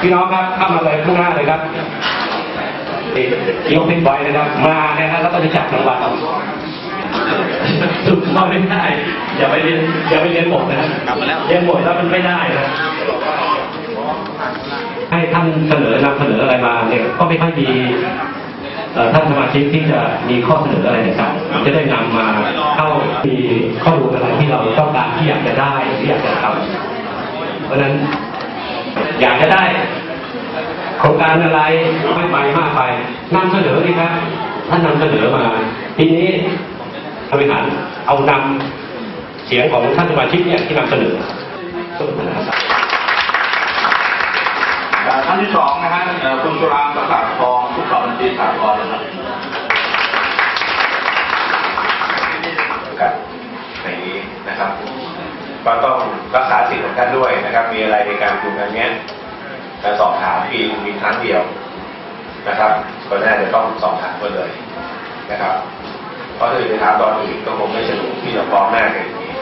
พี่น้องครับเข้ามาเลยข้างหน้าเลยครับนี่ยกเป็นบอยนะครับ มาเนี่ยนะแล้วก็จะจับรางวัลสุดก็ไม่ได้อย่าไปเรียนอย่าไปเรียนบทนะเรียนบทแล้วมันไม่ได้นะให้ท่านเสนอนำเสนออะไรมาเนี่ยก็ไม่ค่อยมีเอ่อท่านสมาชิกที่จะมีข้อเสนออะไรต่างๆจะได้นำมาเข้ามีข้อมูลอะไรที่เราต้องการที่อยากจะได้ที่อยากจะทำ เพราะฉะนั้นอยากจะได้โครงการอะไรไม่ไปมากไปนำเสนอดีครับท่านนำเสนอมา ทีนี้ท่านบริหารเอานำเสียงของท่านสมาชิกเนี่ยที่นำเสนอท่านที่สองนะฮะเอ่อคุณสุรางประกาศทองผู้สอบบัญชีสากลนะครับกันในนี้นะครับ ก็ต้องรักษาสิทธิ์ของท่านด้วยนะครับ มีอะไรในการประชุมกันเนี้ยการสอบถามปีหนึ่งมีครั้งเดียวนะครับ ก็น่าจะต้องสอบถามกันเลยนะครับเพราะถ้าจะถามตอนอื่นก็คงไม่สะดวกที่จะฟ้องหน้ากันอย่างนี้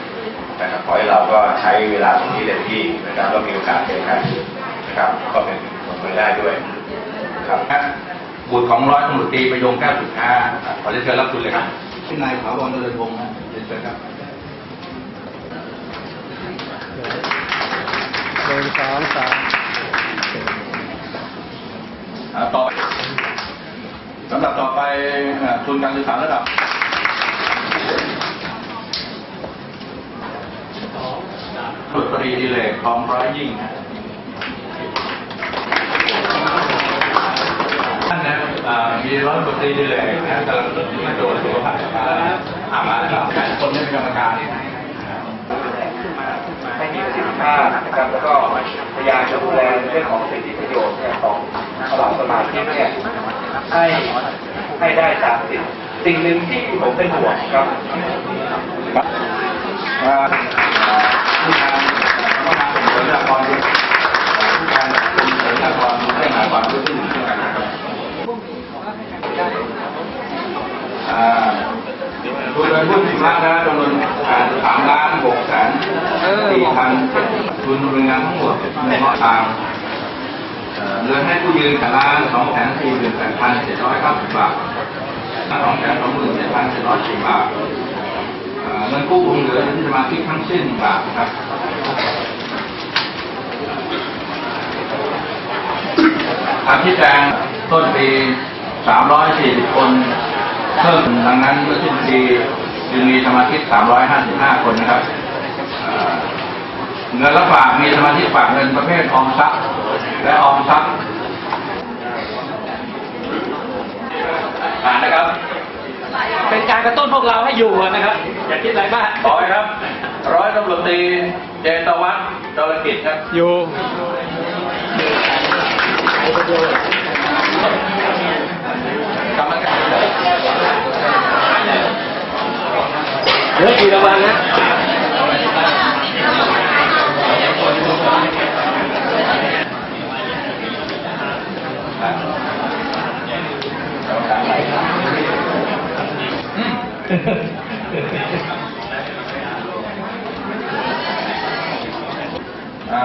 นะครับเพราะเราก็ใช้เวลาตรงนี้เต็มที่นะครับก็มีโอกาสเจอกันนะครับ ก็เป็นผลไปได้ด้วยนะครับบุตรของร้อยตำรวจตรีประยงแก้วสุดท้าขอเรียนเชิญรับคุณเลยครับที่นายถาวรเจริญวงศ์นะเรียนเชิญครับ นึ่งสองสามอ่าต่อไปลำดับต่อไปเอ่อทุนการศึกษาระดับตำรวจตรีดิเลกทองร้อยยิ่งนะท่านนะอ่ามีร้อยตำรวจตรีดิเลกนะกำลังมาโดนสุขภาพอ่ามาแล้วแปดคนนี้เป็นกรรมการให้มีประ สิทธิภาพนะครับแล้วก็พยายามจะดูแลเรื่องของสิทธิประโยชน์เนี่ยของเหล่าสมาชิกเนี่ยให้ให้ได้ตามสิทธิสิ่งหนึ่งที่ผมเป็นห่วงครับอ่าผู้การผู้การส่งเสริมละครผู้การส่งเสริมละครเรื่องหาความรู้ที่หนึ่งนกันนะครับ คุณโดยผู้สินค้านะจำนวนสามล้านหกแสนสี่พันทุนบริงานทั้งหมดในข้อทางเอ่อเงินให้ผู้ยืนแต่ล้านสองแสนสี่หมื่นแปดพันเจ็ดร้อยเก้าสิบบาทสองแสนสองหมื่นเจ็ดพันเจ็ดร้อยสี่บาทเอ่อเงินกู้คงเหลือที่สมาชิกทั้งสิ้นบาทนะครับทางที่แจงต้นปี340คน เพิ่มดังนั้นเมื่อสิ้นปีจึงมีสมาชิก 355 คนนะครับเอ่อเงินรับฝากมีสมาชิกฝากเงินประเภทออมทรัพย์และออมทรัพย์ผ่านนะครับ เป็นการกระตุ้นพวกเราให้อยู่นะครับ อย่าคิดอะไรมากต่อไปครับ ร้อยตำรวจตรีเจตวัฒน์จรกิจครับ อยู่กรรมการ เหลือกี่รางวัลนะ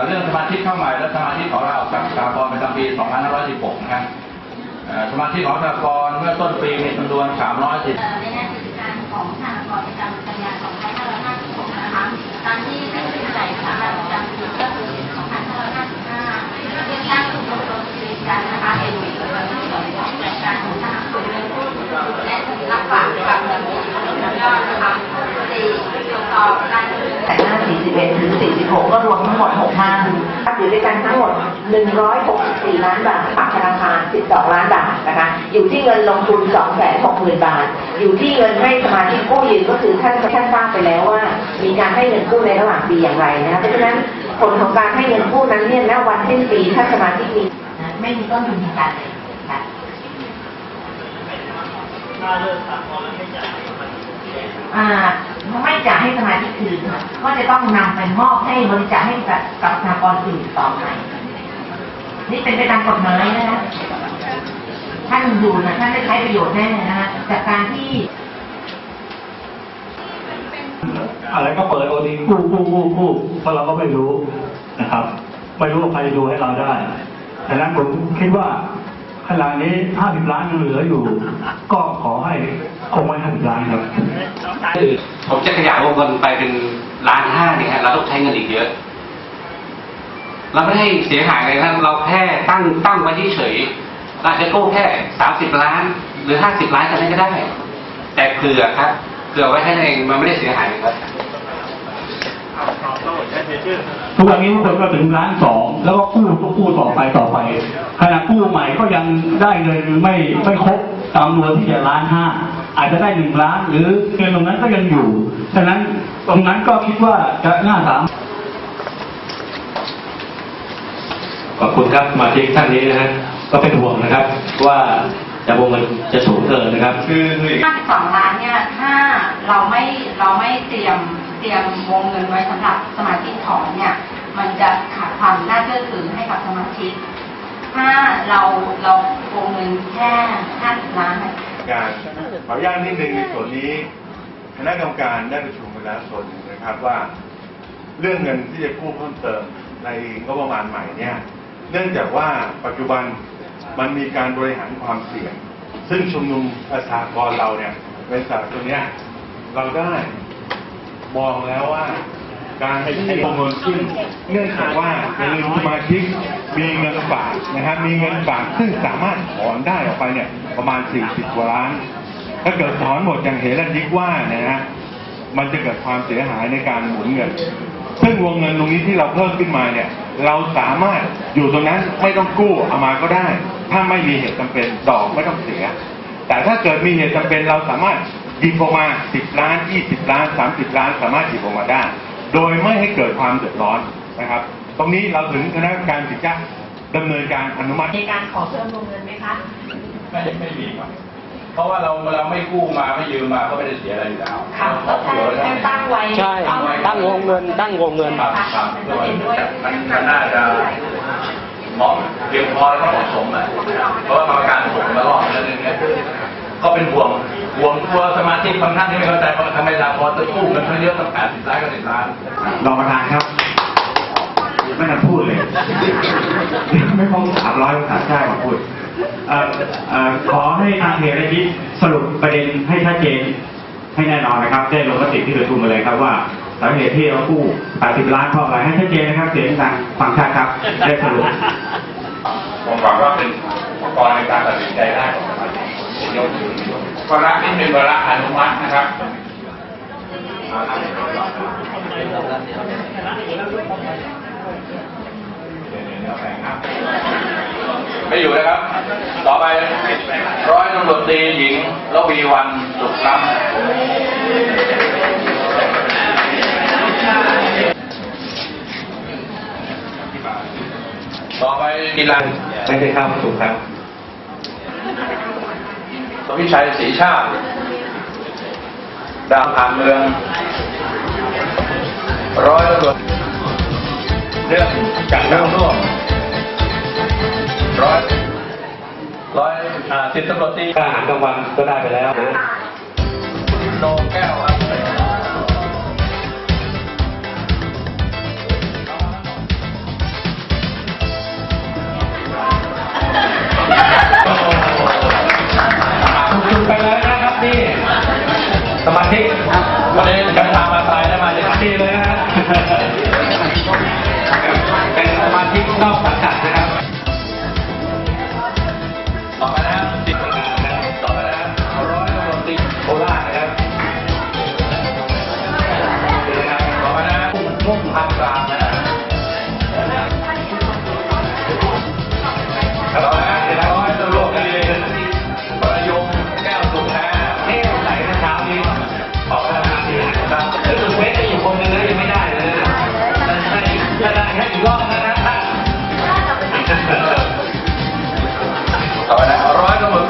เรื่องสมาชิกเข้าใหม่และสมาชิกของเราจากสากลประจำปี 2516 นะครับ สมาชิกของสากรเมื่อต้นปีมีจำนวน 310ในแง่พฤติการของสากรประจำกันยา2556นะคะตามที่ซึ่งเป็นใจสากรประจำปีก็คือ2555เป็นการถูกลงโดยพฤติการคะเป็นผลระโยน์ของการของารและรับฝากกับเงินยอดนะคะ4 แต่หน้า 41 ถึง 46 ก็รวมทั้งหมด 6 หน้าอยู่ด้วยกันทั้งหมด 164 ล้านบาทฝากธนาคาร 12 ล้านบาทนะคะ อยู่ที่เงินลงทุน 260,000 บาท อยู่ที่เงินให้สมาชิกกู้ยืมก็คือท่านท่านทราบไปแล้วว่า มีการให้เงินกู้ในระหว่างปีอย่างไรนะคะเพราะฉะนั้นผลของการให้เงินกู้นั้นเนี่ยณวันสิ้นปีถ้าสมาชิกมีไม่มีต้นทุนทางการเงินค่ะอ่าไม่จ่าย ไม่จะให้สมาชิกคืนค่ะก็จะต้องนำไปมอบให้บริจาคให้กับกับสหกรอื่นต่อไปนี่เป็นไปตามกฎหมายนะคะท่านอยู่นะท่านได้ใช้ประโยชน์แน่นะคะจากการที่อะไรก็เปิดโอทีกู้กู้กู้กู้เพราะเราก็ไม่รู้นะครับ ไม่รู้ว่าใครดูให้เราได้ฉะนั้นผมคิดว่า ขณะนี้ห้าสิบล้านยังเหลืออยู่ ก็ขอให้คงไว้ห้าสิบล้านครับผมจะขยายวงเงินไปเป็นล้านห้าเนี่ยฮะเราต้องใช้เงินอีกเยอะ เราไม่ได้เสียหายเลยนะเราแค่ตั้งตั้งไว้เฉยๆเราอาจจะกู้แค่สามสิบล้าน หรือห้าสิบล้านก็ได้ก็ได้แต่เผื่อครับเผื่อไว้แค่เองมันไม่ได้เสียหายเลยครับ ทุกวันนี้ทุกคนก็ถึงล้านสองแล้วก็กู้ก็กู้ต่อไปต่อไปขณะกู้ใหม่ก็ยังได้เงินไม่ไม่ครบตามจำนวนที่จะล้านห้าอาจจะได้หนึ่งล้าน หรือเงินตรงนั้นก็ยังอยู่ฉะนั้นตรงนั้นก็คิดว่าจะน่าสามขอบคุณครับสมาชิกท่านนี้นะฮะก็เป็นห่วงนะครับ ว่าจะวงเงินจะสูงเกินนะครับ คือคือ52ล้านเนี่ยถ้าเราไม่เราไม่เตรียม เตรียมวงเงินไว้สำหรับสมาชิกถอนเนี่ย มันจะขาดความน่าเชื่อถือให้กับสมาชิก ถ้าเราเราวงเงินแค่50ล้านเนี่ยการขออนุญาตนิดนึงในส่วนนี้คณะกรรมการได้ประชุมกันแล้วส่วนหนึ่งนะครับว่า เรื่องเงินที่จะกู้เพิ่มเติมในงบประมาณใหม่เนี่ยเนื่องจากว่าปัจจุบันมันมีการบริหารความเสี่ยง ซึ่งชุมนุมประชากรเราเนี่ยเป็นสาตัวเนี้ยเราได้ มองแล้วว่า การที่วงเงินขึ้นเนื่องจากว่าอย่าลืมสมาชิกมีเงินฝากนะครับมีเงินฝากซึ่งสามารถถอนได้ออกไปเนี่ยประมาณ 40กว่าล้าน ถ้าเกิดถอนหมดอย่างเหรันยิกว่านะฮะมันจะเกิดความเสียหายในการหมุนเงิน ซึ่งวงเงินตรงนี้ที่เราเพิ่มขึ้นมาเนี่ย เราสามารถอยู่ตรงนั้นไม่ต้องกู้เอามาก็ได้ ถ้าไม่มีเหตุจำเป็นดอกไม่ต้องเสีย แต่ถ้าเกิดมีเหตุจำเป็นเราสามารถ หยิบออกมา 10 ล้าน 20 ล้าน 30 ล้าน สามารถหยิบออกมาได้ โดยไม่ให้เกิดความเดือดร้อนนะครับ ตรงนี้เราถึงคณะกรรมการสินค้าดำเนินการอนุมัติในการขอเพิ่มวงเงินไหมคะไม่ไม่มีครับเพราะว่าเราเราไม่กู้มาไม่ยืมมาก็ไม่ได้เสียอะไรอยู่แล้วค่ะก็แค่แค่ตั้งไว้ใช่ตั้งวงเงิน ตั้งวงเงินครับครับจะเห็นด้วยมันมันน่าจะเหมาะเพียงพอแล้วก็เหมาะสมอะเพราะว่ากรรมการผมมารอบแล้วเนี่ย ก็เป็นห่วงห่วงตัวสมาชิกบางท่านที่ไม่เข้าใจว่าทำไมเราพอจะกู้เงินเขาเยอะตั้งแปดสิบล้านก็สิบล้านรองประธานครับไม่ทันพูดเลยไม่พอสามร้อยภาษาใช่มาพูดเอ่อเอ่อขอให้ทางเพจและยิสรุปประเด็นให้ชัดเจนให้แน่นอนนะครับ ได้ลงมติที่ประชุมมาเลยครับว่าสาเหตุที่เรากู้80ล้านเพราะอะไรให้ชัดเจนนะครับ เสียงดังฟังชัดครับ ได้สรุปผมหวังว่าเป็นอุปกรณ์ในการตัดสินใจได้ของสมาชิก วาระนี้เป็นวาระอนุมัตินะครับไม่อยู่นะครับ ต่อไปร้อยตำรวจตรีหญิงระวีวันสุขล้ำต่อไปกีฬาไม่ใช่ข้าวสุกครับ วิชัยศรีชาติดามผ่านเมือง ร้อยตำรวจเรื่องจากน้ำท่วมร้อยร้อยอ่าสิบตำรวจตีค่าอาหารกลางวันก็ได้ไปแล้วนะโนแก้ว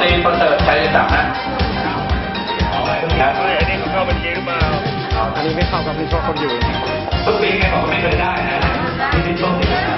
ตรีประเสริฐชัยศักดิ์นะครับอันนี้ไม่เข้ากับมีช่อคนอยู่ทุกปีแกบอกไม่เคยได้นะนี่ช่วงที่